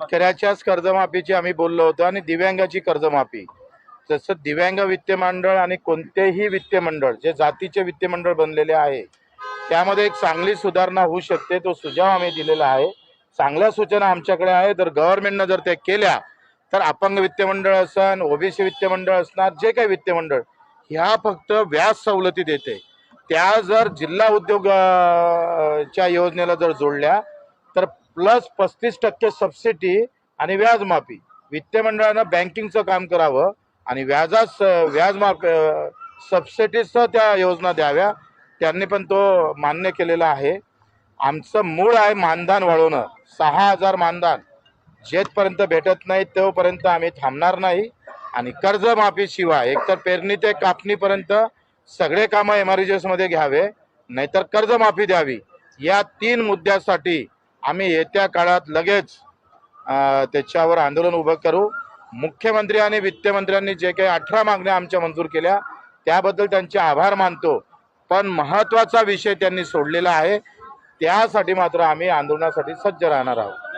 शेतकऱ्याच्याच कर्जमाफीची आम्ही बोललो होतो आणि दिव्यांगाची कर्जमाफी. जसं दिव्यांग वित्त मंडळ आणि कोणतेही वित्त मंडळ जे जातीचे वित्त मंडळ बनलेले आहे त्यामध्ये एक चांगली सुधारणा होऊ शकते तो सुझाव आम्ही दिलेला आहे. चांगल्या सूचना आमच्याकडे आहे तर गव्हर्नमेंटनं जर त्या केल्या तर अपंग वित्त मंडळ असन ओबीसी वित्त मंडळ असणार जे काही वित्त मंडळ ह्या फक्त व्याज सवलती देते. त्या जर जिल्हा उद्योग च्या योजनेला जर जोडल्या तर प्लस पस्तीस टक्के सबसिडी आणि व्याजमाफी. वित्त मंडळानं बँकिंगचं काम करावं आणि व्याजास व्याज माफ सबसिडीसह त्या योजना द्याव्या. त्यांनी पण तो मान्य केलेला आहे. आमचं मूळ आहे मानधन वाढवणं. सहा हजार मानधन. जेथपर्यंत भेटत नाही तोपर्यंत आम्ही थांबणार नाही. आणि कर्जमाफीशिवाय एकतर पेरणी ते कापणीपर्यंत सगळे कामं एमआरजीएसमध्ये घ्यावे नाहीतर कर्जमाफी द्यावी. या तीन मुद्द्यासाठी आम्ही येत्या काळात लगेच त्याच्यावर आंदोलन उभं करू. मुख्यमंत्री आणि वित्तमंत्र्यांनी जे काही अठरा मागण्या आमच्या मंजूर केल्या त्याबद्दल त्यांचे आभार मानतो. पण महत्त्वाचा विषय त्यांनी सोडलेला आहे. त्यासाठी मात्र आम्ही आंदोलनासाठी सज्ज राहणार आहोत.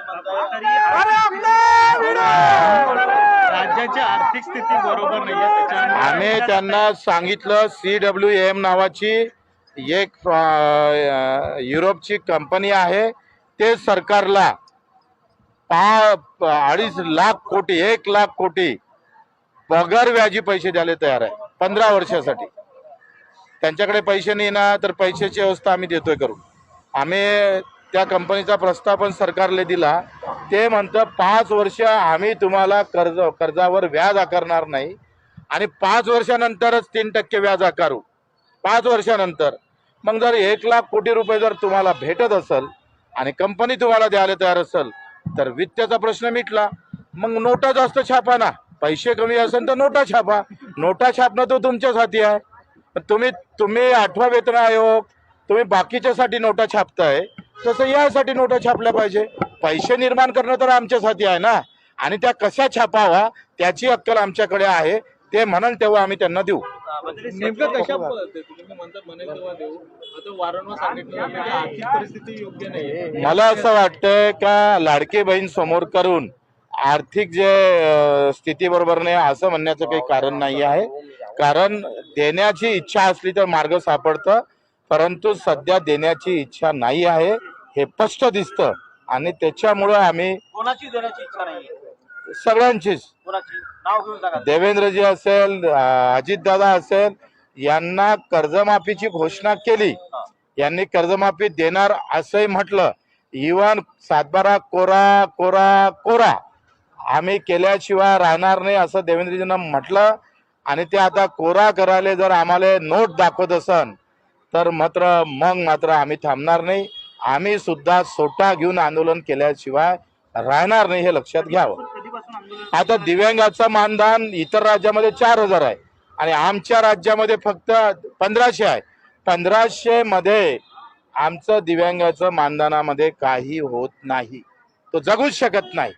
राज्याची आर्थिक स्थिती बरोबर नाहीये त्याच्यामुळे आम्ही त्यांना सांगितलं सी डब्ल्यू एम नावाची एक युरोपची कंपनी आहे. ते सरकारला पा अडीच लाख कोटी एक लाख कोटी पगार व्याजी पैसे द्यायला तयार आहे पंधरा वर्षासाठी. त्यांच्याकडे पैसे नाही ना तर पैशाची व्यवस्था आम्ही देतोय करून. आम्ही त्या कंपनीचा प्रस्ताव पण सरकारला दिला. ते म्हणतं पाच वर्ष आम्ही तुम्हाला कर्ज कर्जावर व्याज आकारणार नाही. आणि पाच वर्षानंतरच तीन टक्के व्याज आकारू. पाच वर्षानंतर. मग जर एक लाख कोटी रुपये जर तुम्हाला भेटत असेल आणि कंपनी तुम्हाला द्यायला तयार असेल तर वित्ताचा प्रश्न मिटला. मग नोटा जास्त छापा ना. पैसे कमी असेल तर नोटा छापा. नोटा छापणं तो तुमच्याच हाती आहे तुम्ही तुम्ही आठवा वेतन आयोग तुम्ही बाकीच्यासाठी नोटा छापताय तसं यासाठी नोटा छापल्या पाहिजे. पैसे निर्माण करणं तर आमच्याच हाती आहे ना. आणि त्या कशा छापावा त्याची अक्कल आमच्याकडे आहे. ते म्हणाल तेव्हा आम्ही त्यांना देऊ. नेमकं कशा पद्धतीने तुम्ही म्हणता म्हणे तेव्हा देऊ. आता वारंवार सांगितलं जातं की आर्थिक परिस्थिती योग्य नाहीये मला असं वाटतंय का लाडकी बहीण समोर करून आर्थिक जे स्थिती बरोबर नाही असं म्हणण्याचं काही कारण नाही आहे. कारण देण्याची इच्छा असली तर मार्ग सापडतं परंतु सध्या देण्याची इच्छा नाही आहे हे स्पष्ट दिसतं. आणि त्याच्यामुळं आम्ही कोणाची देण्याची इच्छा नाहीये? सगळ्यांचीच. कोणाची? नाव घेऊन सांगा. देवेंद्रजी असेल अजितदादा असेल यांना कर्जमाफीची घोषणा केली. यांनी कर्जमाफी देणार असंही म्हटलं. इवन सातबारा कोरा कोरा कोरा. आम्ही केल्याशिवाय राहणार नाही असं देवेंद्रजींना म्हटलं. आणि ते आता कोरा करायला जर आम्हाला नोट दाखवत असन तर मात्र मग मात्र आम्ही थांबणार नाही. आम्ही सुद्धा सोटा घेऊन आंदोलन केल्याशिवाय राहणार नाही हे लक्षात घ्यावं. आता दिव्यांगाचं मानधन इतर राज्यामध्ये चार हजार आहे. आणि आमच्या राज्यामध्ये फक्त पंधराशे आहे. पंधराशे मध्ये आमचं दिव्यांगाचं मानधनामध्ये काही होत नाही. तो जगूच शकत नाही.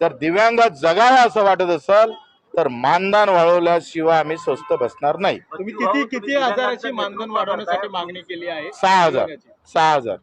जर दिव्यांग जगावं असं वाटत असेल तर मानधन वाढवल्याशिवाय आम्ही स्वस्त बसणार नाही. तुम्ही किती किती हजाराची मानधन वाढवण्यासाठी मागणी केली आहे? सहा हजार. सहा हजार.